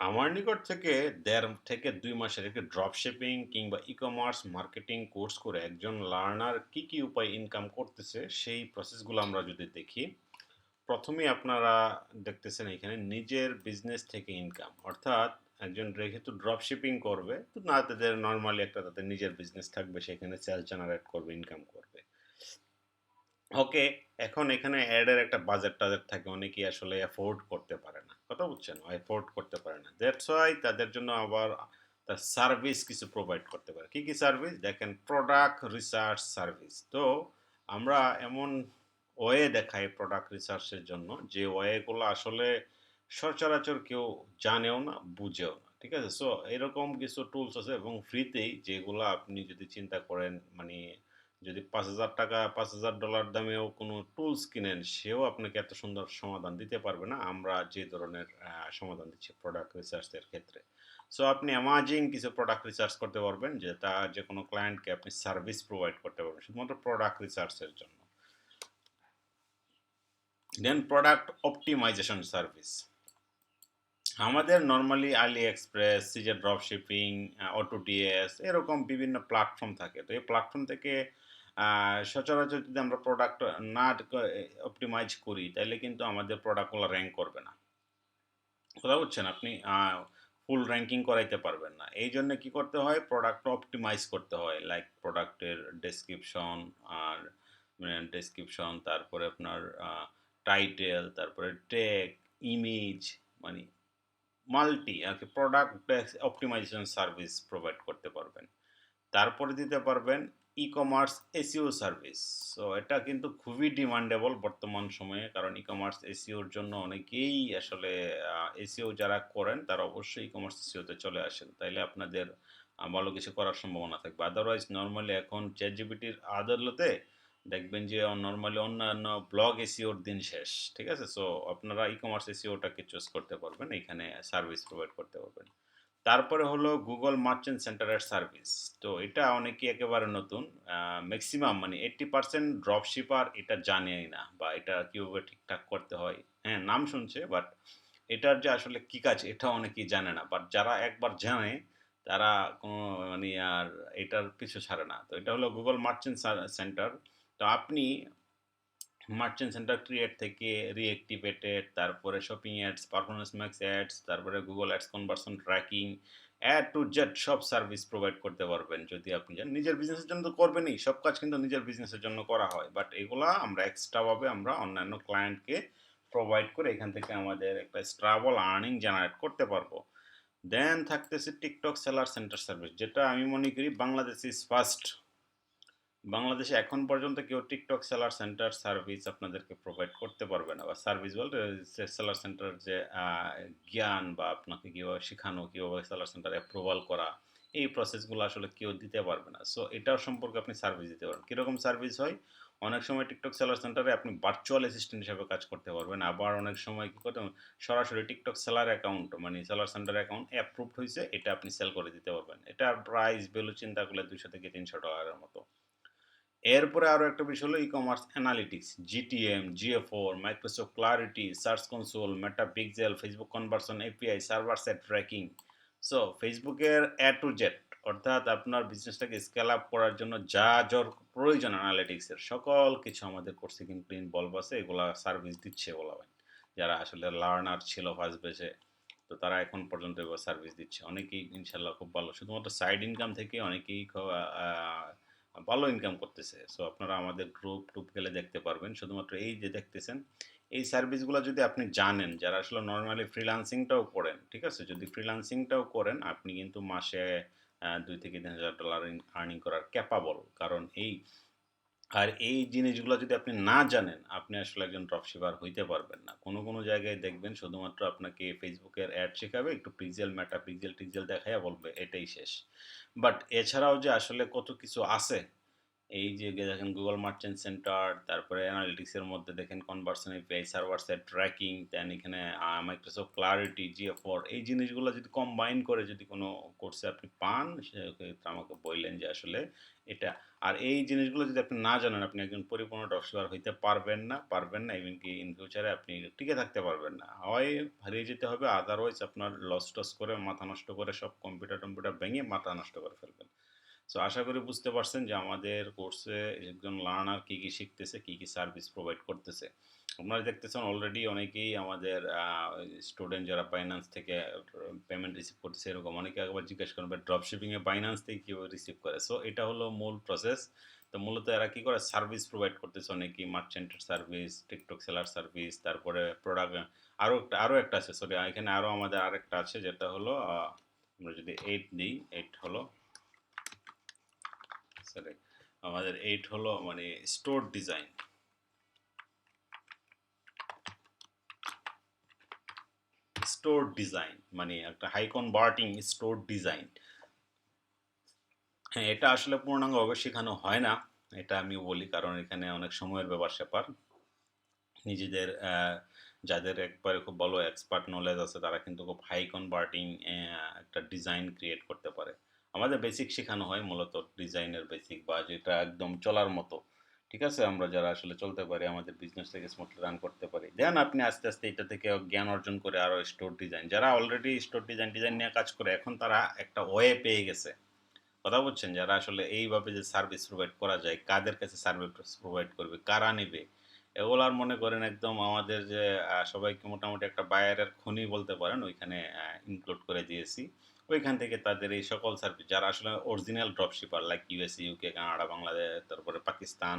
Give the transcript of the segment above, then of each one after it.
আমার নিকট থেকে দেড় থেকে দুই মাসের একটি ড্রপ শিপিং কিংবা ই-কমার্স মার্কেটিং কোর্স করে একজন লার্নার কি, কি উপায়ে ইনকাম করতেছে সেই প্রসেসগুলো আমরা যদি দেখি, ১ম এই আপনারা দেখতেছেন এখানে নিজের বিজনেস থেকে ইনকাম। অর্থাৎ একজন যেহেতু ড্রপ শিপিং করবে, তো না তাদের নর্মালি একটা তাদের নিজের বিজনেস থাকবে সেখানে সেলস জেনারেট করবে, ইনকাম করবে। ওকে, এখন এখানে অ্যাডের একটা বাজেট-টাজেট থাকে। অনেকেই আসলে অ্যাফোর্ড করতে পারে না। কথা বুঝছেন? এফোর্ড করতে পারে না। দ্যাটস হোয়াই তাদের জন্য আবার তার সার্ভিস কিছু প্রোভাইড করতে পারে। কী কী সার্ভিস? দেখেন প্রোডাক্ট রিসার্চ সার্ভিস। তো আমরা এমন ওয়ে দেখাই প্রোডাক্ট রিসার্চের জন্য যে ওয়ে গুলো আসলে সচরাচর কেউ জানেও না, বুঝেও না। ঠিক আছে? সো এরকম কিছু টুলস আছে এবং ফ্রিতেই যেগুলো আপনি যদি চিন্তা করেন মানে যদি ৳৫,০০০ $৫,০০০ দামেও কোনো টুলস কিনেন, সেও আপনাকে এত সুন্দর সমাধান দিতে পারবে না। আমরা যে ধরনের সমাধান দিচ্ছি প্রোডাক্ট রিসার্চের ক্ষেত্রে। সো আপনি অ্যামাজিং কিছু প্রোডাক্ট রিসার্চ করতে পারবেন যেটা যে কোনো ক্লায়েন্টকে আপনি সার্ভিস প্রোভাইড করতে পারবেন শুধুমাত্র প্রোডাক্ট রিসার্চের জন্য। Then product optimisation service. আমাদের নরমালি AliExpress, CJ ড্রপশিপিং, আ AutoDS এরকম বিভিন্ন প্ল্যাটফর্ম থাকে। তো এই প্ল্যাটফর্ম থেকে সচরাচর যদি আমরা প্রোডাক্ট না অপটিমাইজ করি তাইলে কিন্তু আমাদের প্রোডাক্টগুলো র্যাঙ্ক করবে না। কথা বুঝছেন? আপনি ফুল র্যাঙ্কিং করাইতে পারবেন না। এই জন্য কি করতে হয়? প্রোডাক্ট অপটিমাইজ করতে হয়। লাইক প্রোডাক্টের ডেসক্রিপশন আর মানে ডেসক্রিপশন তারপরে আপনার টাইটেল, তারপরে ট্যাগ, ইমেজ মানে মাল্টি আর কি প্রোডাক্ট অপটিমাইজেশন সার্ভিস প্রোভাইড করতে পারবেন। তারপরে দিতে পারবেন ই-কমার্স এসইও সার্ভিস। সো এটা কিন্তু খুবই ডিমান্ডেবল বর্তমান সময়ে। কারণ ই-কমার্স এসইও এর জন্য অনেকেই আসলে এসিও যারা করেন, তারা অবশ্যই ই-কমার্স এসিওতে চলে আসেন। তাইলে আপনাদের ভালো কিছু করার সম্ভাবনা থাকবে। আদারওয়াইজ নর্মালি এখন ChatGPT র আদলতে দেখবেন যে নর্মালি অন্যান্য ব্লগ এসিওর দিন শেষ। ঠিক আছে? সো আপনারা ই-কমার্স এসইও টাকে চুজ করতে পারবেন। এখানে সার্ভিস প্রোভাইড করতে পারবেন। তারপরে হলো গুগল মার্চেন্ট সেন্টারের সার্ভিস। তো এটা অনেকেই একেবারে নতুন। ম্যাক্সিমাম মানে 80% ড্রপশিপার এটা জানেই না বা এটা কীভাবে ঠিকঠাক করতে হয়। হ্যাঁ, নাম শুনছে বাট এটার যে আসলে কী কাজ এটা অনেকেই জানে না। বাট যারা একবার জানে তারা কোনো মানে আর এটার পিছু ছাড়ে না। তো এটা হলো গুগল মার্চেন্ট সেন্টার। তো আপনি মার্চেন্ট সেন্টার ক্রিয়েট থেকে রিঅ্যাক্টিভেটেড তারপরে shopping ads, performance max ads, তারপরে Google ads conversion tracking, A to Z সব সার্ভিস প্রোভাইড করতে পারবেন যদি আপনি চান। নিজের বিজনেসের জন্য তো করবেনই। সব কাজ কিন্তু নিজের বিজনেসের জন্য করা হয়। বাট এগুলা আমরা এক্সট্রাভাবে আমরা অন্যান্য ক্লায়েন্টকে প্রোভাইড করে এখান থেকে আমাদের একটা স্ট্রাবল আর্নিং জেনারেট করতে পারব। দেন থাকতেছে টিকটক সেলার সেন্টার সার্ভিস যেটা আমি মনে করি বাংলাদেশ ইস ফার্স্ট। বাংলাদেশে এখন পর্যন্ত কেউ টিকটক সেলার সেন্টার সার্ভিস আপনাদেরকে প্রোভাইড করতে পারবে না বা সার্ভিস বলতে সেলার সেন্টার যে জ্ঞান বা আপনাকে কীভাবে শেখানো কীভাবে সেলার সেন্টার অ্যাপ্রুভাল করা, এই প্রসেসগুলো আসলে কেউ দিতে পারবে না। সো এটার সম্পর্কে আপনি সার্ভিস দিতে পারেন। কীরকম সার্ভিস হয়? অনেক সময় টিকটক সেলার সেন্টারে আপনি ভার্চুয়াল অ্যাসিস্ট্যান্ট হিসেবে কাজ করতে পারবেন। আবার অনেক সময় কী করতে সরাসরি টিকটক সেলার অ্যাকাউন্ট মানে সেলার সেন্টার অ্যাকাউন্ট অ্যাপ্রুভড হয়েছে এটা আপনি সেল করে দিতে পারবেন। এটার প্রাইস ভ্যালু চিন্তা করলে ৳২০০-৩০০ এর মতো। এরপরে আরও একটা বিষয় হলো e-commerce analytics, GTM, GA4, Microsoft Clarity, search console, Meta pixel, Facebook conversion API, server side tracking. So ফেসবুকের এ টু জেড অর্থাৎ আপনার বিজনেসটাকে স্কেল আপ করার জন্য যা যর প্রয়োজন অ্যানালিটিক্স এর সকল কিছু আমাদের কোর্সে কিন্তু ইনভলভ আছে। এগুলা সার্ভিস দিচ্ছে বলা হয়। যারা আসলে লার্নার ছিল ফার্স্ট ব্যাচে তো তারা এখন পর্যন্ত সার্ভিস দিচ্ছে। অনেকেই ইনশাল্লাহ খুব ভালো। শুধুমাত্র সাইড ইনকাম থেকে অনেকেই ভালো ইনকাম করতেছে। সো আপনারা আমাদের গ্রুপ-টুপ গেলে দেখতে পারবেন। শুধুমাত্র এই যে দেখতেছেন, এই সার্ভিসগুলো যদি আপনি জানেন, যারা আসলে নর্মালি ফ্রিলান্সিংটাও করেন, ঠিক আছে? যদি ফ্রিলান্সিংটাও করেন আপনি কিন্তু মাসে দুই থেকে তিন হাজার ডলার আর্নিং করার ক্যাপাবল। কারণ এই আর এই জিনিসগুলো যদি আপনি না জানেন, আপনি আসলে একজন ড্রপ শিপার হইতে পারবেন না। কোনো, কোনো জায়গায় দেখবেন শুধুমাত্র আপনাকে ফেসবুকের অ্যাড শেখাবে একটু পিক্সেল, ম্যাটা পিক্সেল-টিক্সেল দেখাইয়া বলবে এটাই শেষ। বাট এছাড়াও যে আসলে কত কিছু আছে, এই যে দেখেন গুগল মার্চেন্ট সেন্টার তারপরে অ্যানালিটিক্সের মধ্যে দেখেন conversion API server set tracking then এখানে মাইক্রোসফট ক্লারিটি জিএ ফোর এই জিনিসগুলো যদি কম্বাইন করে যদি কোনো কোর্সে আপনি পান সেক্ষেত্রে আমাকে বললেন যে আসলে এটা। আর এই জিনিসগুলো যদি আপনি না জানেন, আপনি একজন পরিপূর্ণ ড্রপশিপার হইতে পারবেন না পারবেন না ইভেন কি ইন ফিউচারে আপনি টিকে থাকতে পারবেন না। হয় হারিয়ে যেতে হবে আদারওয়াইজ আপনার লস টস করে, মাথা নষ্ট করে সব কম্পিউটার টম্পিউটার ভেঙে মাথা নষ্ট করে ফেলবেন। সো আশা করি বুঝতে পারছেন যে আমাদের কোর্সে একজন লার্নার কী কী শিখতেছে, কী কী সার্ভিস প্রোভাইড করতেছে। আপনারা দেখতেছেন অলরেডি অনেকেই আমাদের স্টুডেন্ট যারা বাইন্যান্স থেকে পেমেন্ট রিসিভ করতেছে এরকম। অনেকে একবার জিজ্ঞেস করবে ড্রপ শিপিংয়ে বাইন্যান্স থেকে কীভাবে রিসিভ করে? সো এটা হলো মূল প্রসেস তো মূলত এরা কী করে? সার্ভিস প্রোভাইড করতেছে অনেকেই। মার্চেন্টের সার্ভিস টিকটক সেলার সার্ভিস তারপরে প্রোডাক্ট আরও একটা আরও একটা আছে। সরি এখানে আরও আমাদের আরেকটা আছে, যেটা হলো আমরা যদি এইট দিই এইট হলো সরি আমাদের এইট হলো মানে স্টোর ডিজাইন স্টোর ডিজাইন মানে একটা হাই কনভার্টিং স্টোর ডিজাইন হ্যাঁ এটা আসলে পূর্ণাঙ্গভাবে শেখানো হয় না, এটা আমি বলি কারণ এখানে অনেক সময়ের ব্যাপার স্যাপার। নিজেদের যাদের একবারে খুব ভালো এক্সপার্ট নলেজ আছে, তারা কিন্তু খুব হাই কনভার্টিং একটা ডিজাইন ক্রিয়েট করতে পারে। আমাদের বেসিক শেখানো হয় মূলত ডিজাইনের বেসিক বা যেটা একদম চলার মতো। ঠিক আছে? আমরা যারা আসলে চলতে পারি, আমাদের বিজনেস থেকে স্মুথলি রান করতে পারি। দেন আপনি আস্তে আস্তে এটা থেকে জ্ঞান অর্জন করে আরও স্টোর ডিজাইন যারা অলরেডি স্টোর ডিজাইন ডিজাইন নিয়ে কাজ করে, এখন তারা একটা ওয়ে পেয়ে গেছে। কথা বলছেন? যারা আসলে এইভাবে যে সার্ভিস প্রোভাইড করা যায়, কাদের কাছে সার্ভিস প্রোভাইড করবে, কারা নেবে? এগুলো আর মনে করেন একদম আমাদের যে সবাইকে মোটামুটি একটা বায়ারের খনি বলতে পারেন, ওইখানে ইনক্লুড করে দিয়েছি। ওইখান থেকে তাদের এই সকল সার্ভিস যারা আসলে original dropshipper like USA UK Canada Bangladesh তারপরে পাকিস্তান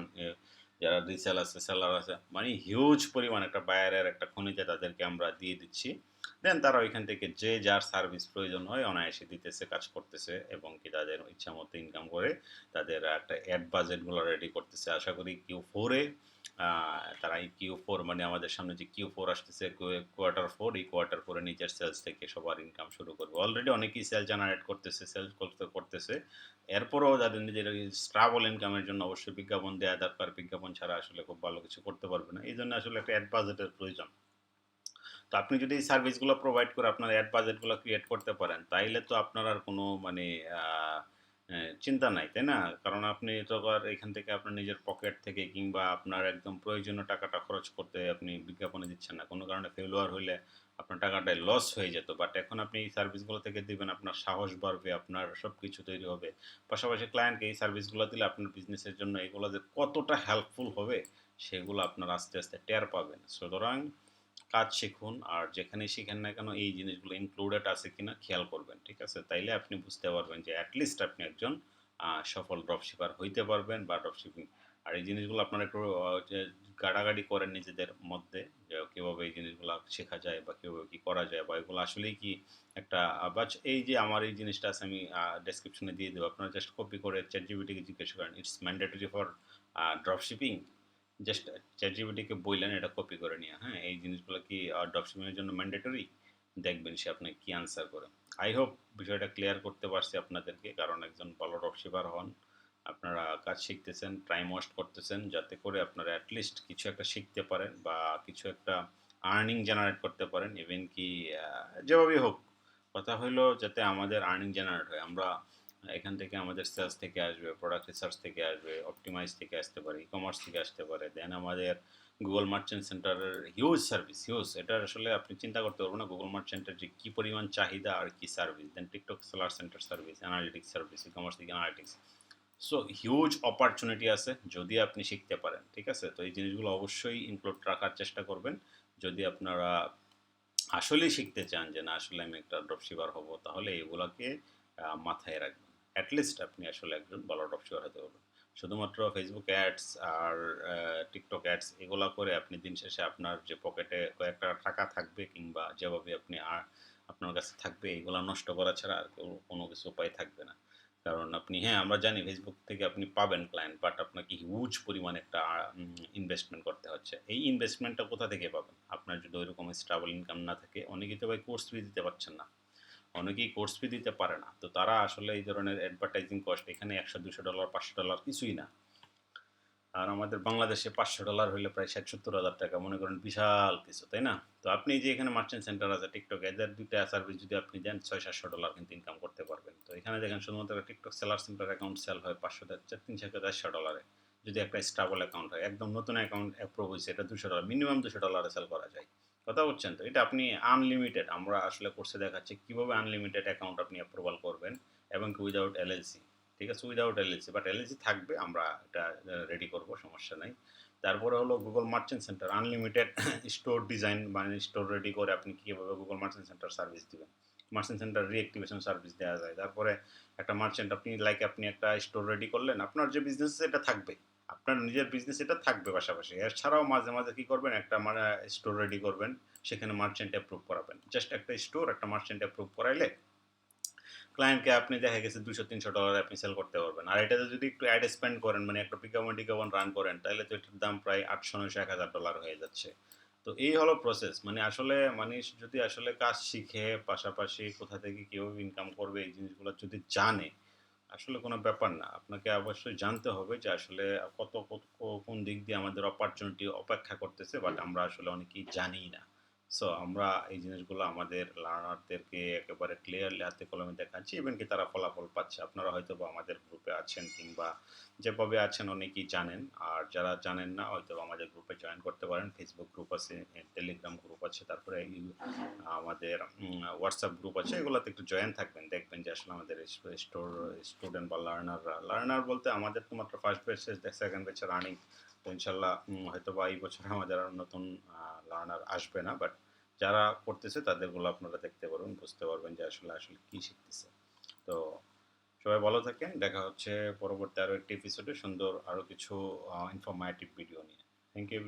যারা রিসেল আছে সেলার আছে মানে হিউজ পরিমাণ একটা বায়ারের একটা খনিতে তাদেরকে আমরা দিয়ে দিচ্ছি। দেন তারা ওইখান থেকে যে যার সার্ভিস প্রয়োজন হয় অনায়াসে দিতেছে, কাজ করতেছে এবং কি তাদের ইচ্ছা মতো ইনকাম করে তাদের একটা অ্যাড বাজেটগুলো রেডি করতেছে। আশা করি কিউ ফোরে তারা এই কিউ ফোর মানে আমাদের সামনে যে কিউ ফোর আসতেছে কোয়ার্টার ফোর এই কোয়ার্টার ফোরে নিজের সেলস থেকে সবার ইনকাম শুরু করবে। অলরেডি অনেকেই সেল জেনারেট করতেছে সেলস করতে, করতেছে। এরপরেও যাদের নিজের স্ট্রাবল ইনকামের জন্য অবশ্যই বিজ্ঞাপন দেওয়া দরকার। বিজ্ঞাপন ছাড়া আসলে খুব ভালো কিছু করতে পারবে না। এই জন্য আসলে একটা অ্যাড বাজেটের প্রয়োজন। তো আপনি যদি এই সার্ভিসগুলো প্রোভাইড করে আপনার অ্যাড বাজেটগুলো ক্রিয়েট করতে পারেন, তাইলে তো আপনার আর কোনো মানে চিন্তা নাই, তাই না? কারণ আপনি তো আর এখান থেকে আপনার নিজের পকেট থেকে কিংবা আপনার একদম প্রয়োজনীয় টাকাটা খরচ করতে আপনি বিজ্ঞাপনে দিচ্ছেন না। কোনো কারণে ফেলোয়ার হলে আপনার টাকাটাই লস হয়ে যেত। বাট এখন আপনি এই সার্ভিসগুলো থেকে দিবেন, আপনার সাহস বাড়বে, আপনার সব কিছু তৈরি হবে। পাশাপাশি ক্লায়েন্টকে এই সার্ভিসগুলো দিলে আপনার বিজনেসের জন্য এগুলো যে কতটা হেল্পফুল হবে, সেগুলো আপনার আস্তে আস্তে টের পাবেন সুতরাং কাজ শিখুন আর যেখানেই শিখেন না কেন এই জিনিসগুলো ইনক্লুডেড আছে কিনা খেয়াল করবেন, ঠিক আছে? তাইলে আপনি বুঝতে পারবেন যে অ্যাটলিস্ট আপনি একজন সফল ড্রপশিপার হইতে পারবেন বা ড্রপশিপিং আর এই জিনিসগুলো আপনারা একটু গাড়াগাড়ি করেন নিজেদের মধ্যে কীভাবে এই জিনিসগুলো শেখা যায় বা কীভাবে কী করা যায় বা এগুলো আসলেই কি একটা বা এই যে আমার এই জিনিসটা আছে আমি ডেসক্রিপশনে দিয়ে দেবো। আপনারা জাস্ট কপি করে চ্যাট জিবিটিকে জিজ্ঞেস করেন it's mandatory for dropshipping just chat জিবিটিকে বললেন এটা কপি করে নিয়ে হ্যাঁ? এই জিনিসগুলো কি ড্রপশিপিংয়ের জন্য ম্যান্ডেটরি দেখবেন সে আপনাকে কী আনসার করে। আই হোপ বিষয়টা ক্লিয়ার করতে পারছি আপনাদেরকে, কারণ একজন ভালো ড্রপশিপার হন, আপনারা কাজ শিখতেছেন টাইম ওয়েস্ট করতেছেন, যাতে করে আপনারা অ্যাটলিস্ট কিছু একটা শিখতে পারেন বা কিছু একটা আর্নিং জেনারেট করতে পারেন ইভেন কি যেভাবেই হোক। কথা হলো যাতে আমাদের আর্নিং জেনারেট হয়। আমরা এখান থেকে আমাদের সেলস থেকে আসবে প্রোডাক্ট রিসার্চ থেকে আসবে অপটিমাইজ থেকে আসতে পারে ই কমার্স থেকে আসতে পারে দেন আমাদের গুগল মার্চেন্ট সেন্টারের হিউজ সার্ভিস হিউজ এটা আসলে আপনি চিন্তা করতে পারবেন না গুগল মার্চেন্টের যে কী পরিমাণ চাহিদা আর কি service then TikTok seller centre service analytics service e-commerce থেকে অ্যানালিটিক্স সো হিউজ অপরচুনিটি আছে যদি আপনি শিখতে পারেন, ঠিক আছে? তো এই জিনিসগুলো অবশ্যই ইনক্লুড রাখার চেষ্টা করবেন, যদি আপনারা আসলেই শিখতে চান যে না, আসলে আমি একটা ড্রপশিপার হব, তাহলে এগুলোকে মাথায় রাখবেন। অ্যাটলিস্ট আপনি আসলে একজন ভালো ড্রপশিপার হতে পারবেন শুধুমাত্র ফেসবুক অ্যাডস আর টিকটক অ্যাডস এগুলো করে আপনি দিন শেষে আপনার যে পকেটে কয়েকটা টাকা থাকবে কিংবা যেভাবে আপনি আর আপনার কাছে থাকবে এগুলো নষ্ট করা ছাড়া আর কোনো কিছু উপায় থাকবে না। কারণ আপনি হ্যাঁ আমরা জানি ফেসবুক থেকে আপনি পাবেন ক্লায়েন্ট বাট আপনাকে হিউজ পরিমাণ একটা ইনভেস্টমেন্ট করতে হচ্ছে। এই ইনভেস্টমেন্টটা কোথা থেকে পাবেন? আপনার যদি ওইরকম স্টাবল ইনকাম না থাকে, অনেকেই তো ভাই কোর্স ফি দিতে পারছেন না। অনেকেই কোর্স ফি দিতে পারে না। তো তারা আসলে এই ধরনের অ্যাডভার্টাইজিং কস্ট এখানে একশো, দুশো ডলার পাঁচশো ডলার কিছুই না। আর আমাদের বাংলাদেশে পাঁচশো ডলার হইলে প্রায় ষাট সত্তর হাজার টাকা, মনে করেন বিশাল কিছু, তাই না? তো আপনি যে এখানে মার্চেন্ট সেন্টার আছে টিকটক এদের দুইটা সার্ভিস যদি আপনি দেন ছয় সাতশো ডলার কিন্তু ইনকাম করতে পারবেন। তো এখানে দেখেন শুধুমাত্র TikTok seller centre account sell হয় পাঁচশো তিনশো, চারশো ডলারে যদি একটা স্টাবল অ্যাকাউন্ট হয়, একদম নতুন অ্যাকাউন্ট অ্যাপ্রুভ হয়েছে এটা দুশো ডলার মিনিমাম দুশো ডলারে সেল করা যায়। কথা বলছেন তো? এটা আপনি আনলিমিটেড আমরা আসলে কোর্সে দেখাচ্ছি কীভাবে আনলিমিটেড অ্যাকাউন্ট আপনি অ্যাপ্রুভাল করবেন এবং কি উইদাউট এলএলসি ঠিক আছে? উইদাউট এলএলসি বাট এলএলসি থাকবে, আমরা এটা রেডি করব, সমস্যা নাই। তারপরে হলো Google merchant centre unlimited store design মানে স্টোর রেডি করে আপনি কীভাবে গুগল মার্চেন্ট সেন্টার সার্ভিস দিবেন? মার্চেন্ট সেন্টার রিঅ্যাক্টিভেশন সার্ভিস দেওয়া যায়। তারপরে একটা মার্চেন্ট আপনি লাইক আপনি একটা স্টোর রেডি করলেন, আপনার যে বিজনেস এটা থাকবে আপনার নিজের বিজনেস এটা থাকবে পাশাপাশি। এছাড়াও মাঝে মাঝে কী করবেন, একটা মানে স্টোর রেডি করবেন, সেখানে মার্চেন্ট অ্যাপ্রুভ করাবেন। জাস্ট একটা স্টোর একটা মার্চেন্ট অ্যাপ্রুভ করাইলে ক্লায়েন্টকে আপনি দেখা গেছে দুশো তিনশো ডলারে আপনি সেল করতে পারবেন। আর এটাতে যদি একটু অ্যাড স্পেন্ড করেন মানে একটা পিকাবন টিকাবন রান করেন, তাহলে তো এটার দাম প্রায় আটশো, নয়শো, এক হাজার ডলার হয়ে যাচ্ছে। তো এই হলো প্রসেস মানে আসলে মানুষ যদি আসলে কাজ শিখে, পাশাপাশি কোথা থেকে কীভাবে ইনকাম করবে, এই জিনিসগুলো যদি জানে আসলে কোনো ব্যাপার না। আপনাকে অবশ্যই জানতে হবে যে আসলে কত কোন দিক দিয়ে আমাদের অপরচুনিটি অপেক্ষা করতেছে বাট আমরা আসলে অনেকেই জানি না। সো আমরা এই জিনিসগুলো আমাদের লার্নারদেরকে একেবারে ক্লিয়ারলি হাতে কলমে দেখাচ্ছি। ইভেন কি তারা ফলাফল পাচ্ছে। আপনারা হয়তো বা আমাদের গ্রুপে আছেন কিংবা যেভাবে আছেন অনেকেই জানেন। আর যারা জানেন না হয়তো আমাদের গ্রুপে জয়েন করতে পারেন। ফেসবুক গ্রুপ আছে টেলিগ্রাম গ্রুপ আছে, তারপরে আমাদের হোয়াটসঅ্যাপ গ্রুপ আছে। এগুলোতে একটু জয়েন থাকবেন। দেখবেন যে আসলে আমাদের স্টোর স্টুডেন্ট বা লার্নাররা লার্নার বলতে আমাদের তো মাত্র ফার্স্ট ব্যাচ সেকেন্ড ব্যাচে রানিং তো ইনশাল্লাহ হয়তো বা এই বছর আমাদের আর নতুন লার্নার আসবে না বাট যারা করতেছে তাদেরগুলো আপনারা দেখতে পারবেন, বুঝতে পারবেন যে আসলে আসলে কী শিখতেছে। তো সবাই ভালো থাকেন, দেখা হচ্ছে পরবর্তী আরও একটি এপিসোডে সুন্দর আরও কিছু ইনফরমেটিভ ভিডিও নিয়ে। Thank you